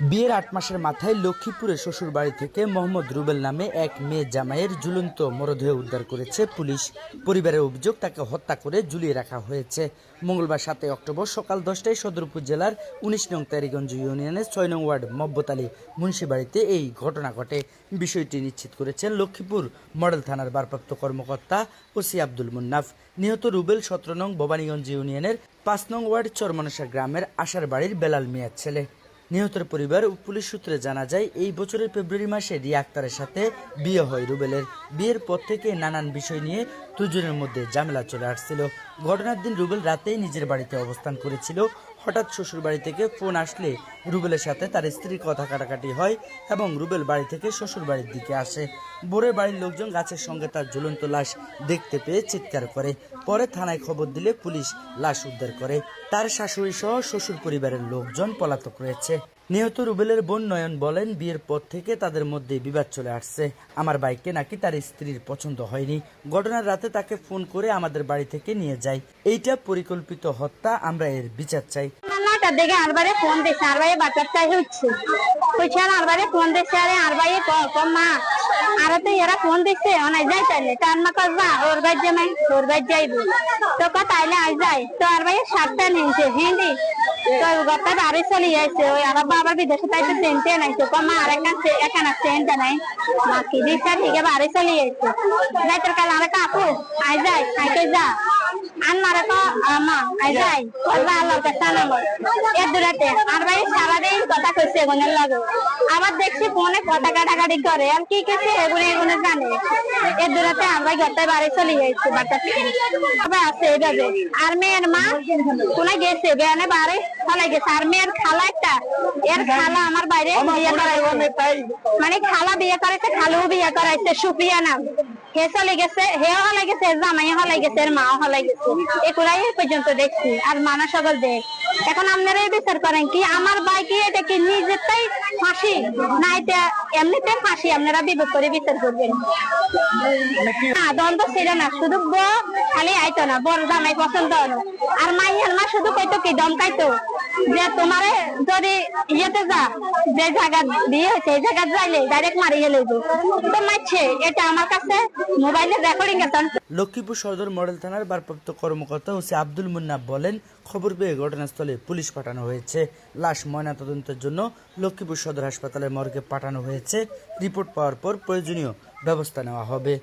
বিয়ের আট মাসের মাথায় লক্ষ্মীপুরের শ্বশুর বাড়ি থেকে মোহাম্মদ রুবেল নামে এক মেয়ে জামাইয়ের ঝুলন্ত মরদেহ উদ্ধার করেছে পুলিশ। পরিবারের অভিযোগ, তাকে হত্যা করে ঝুলিয়ে রাখা হয়েছে। মঙ্গলবার সাতই অক্টোবর সকাল দশটায় সদর উপজেলার উনিশ নং তারিগঞ্জ ইউনিয়নের ছয় নং ওয়ার্ড মব্বতালী মুন্সিবাড়িতে এই ঘটনা ঘটে। বিষয়টি নিশ্চিত করেছেন লক্ষ্মীপুর মডেল থানার ভারপ্রাপ্ত কর্মকর্তা ওসি আব্দুল মুন্নাফ। নিহত রুবেল সতেরো নং ভবানীগঞ্জ ইউনিয়নের পাঁচ নং ওয়ার্ড চরমনসা গ্রামের আশার বাড়ির বেলাল মিয়ার ছেলে। নিহতের পরিবার ও পুলিশ সূত্রে জানা যায়, এই বছরের ফেব্রুয়ারি মাসে রিয়া আক্তারের সাথে বিয়ে হয় রুবেলের। বিয়ের পর থেকে নানান বিষয় নিয়ে দুজনের মধ্যে ঝামেলা চলে আসছিল। ঘটনার দিন রুবেল রাতেই নিজের বাড়িতে অবস্থান করেছিল। হঠাৎ শ্বশুর বাড়ি থেকে ফোন আসলে রুবেলের সাথে তার স্ত্রীর কথা কাটাকাটি হয় এবং রুবেল বাড়ি থেকে শ্বশুর বাড়ির দিকে আসে। বোরের বাড়ির লোকজন গাছের সঙ্গে তার ঝুলন্ত লাশ দেখতে পেয়ে চিৎকার করে। পরে থানায় খবর দিলে পুলিশ লাশ উদ্ধার করে। তার শাশুড়ি সহ শ্বশুর পরিবারের লোকজন পলাতক রয়েছে। নিহত রুবেলের বোন নয়ন বলেন, বিয়ের পর থেকে তাদের মধ্যে বিবাদ চলে আসছে। আমার বাইককে নাকি তার স্ত্রীর পছন্দ হয়নি। ঘটনার রাতে তাকে ফোন করে আমাদের বাড়ি থেকে নিয়ে যায়। এইটা পরিকল্পিত হত্যা, আমরা এর বিচার চাই। নয়টার দিকে আরবারে ফোন দিছে, আরবারে বাচ্চার চাই হচ্ছে। হচ্ছে আর আরবারে ফোন দিছে, আরে আরবারে কম মা। আরে তো এরা ফোন দিছে অনেক যাই তাইলে। তার মা কসবা ওর গাছ জামাই ওর গাছ যাইবো তো ক তাইলে আজ যাই। তো আরবারে সাতটা নিয়েছে হিন্দি তো গত বাড়ি চলে যাইছে ওই আর বাবা বিদেশে তাই তো চেনতে নাই তো। কম আর একটা এখানে চেনতে নাই। মা কি দিচ্ছে ঠিক বাড়ি চলে যাইছে যাইতে কাল আরে কাকু আই যাই আইতে যা। আর তো আই যাই। আল্লাহ এর দূরাতে, আর ভাই সারাদিন কথা কইছে লাগে। আবার দেখছি ফোনে কথা কাটাকাটি করে। আর কি কিছু এগুলো এগুলো জানে। এর দূরাতে আর ভাই বাড়ি চলে যাইছে বাচ্চা সবাই আছে আর মেয়ের মা, কোনে গেছে? বেয়ানে বাড়ি ফলাই গেছে। আর মেয়ের খালা একটা। এর খালা আমার বাইরে বিয়ে করাইছে। মানে খালা বিয়ে করাইছে খালু বিয়ে করাইছে, সুপ্রিয়া নাম। হে চলে গেছে হেও হলে গেছে জামাই হলাই গেছে এর মাও হলাই গেছে। এগুলাই পর্যন্ত দেখছি আর মানা সকল দেখ। এখন আপনারা এই বিচার করেন কি আমার ভাই কি এটা কি নিজেরটাই ফাঁসি? না এটা এমনিতে ফাঁসি আপনারা বিবেক করে বিচার করবেন। না দ্বন্দ্ব ছিল না শুধু বউ খালি আইতো না বড় জামাই পছন্দ হলো। আর মাইয়ার মা শুধু কইতো কি দমকাইতো যে তোমারে যদি ইয়েতে যা, যে জায়গা বিয়ে হয়েছে, এই জায়গা যাইলে ডাইরেক্ট মারি গেলে তো মারছে এটা আমার কাছে মোবাইলে রেকর্ডিং আছে। লক্ষ্মীপুর সদর মডেল থানার ভারপ্রাপ্ত কর্মকর্তা ওসি আব্দুল মুন্না বলেন, খবর পেয়ে ঘটনাস্থলে পুলিশ পাঠানো হয়েছে। লাশ ময়নাতদন্তের জন্য লক্ষ্মীপুর সদর হাসপাতালের মর্গে পাঠানো হয়েছে। রিপোর্ট পাওয়ার পর প্রয়োজনীয় ব্যবস্থা নেওয়া হবে।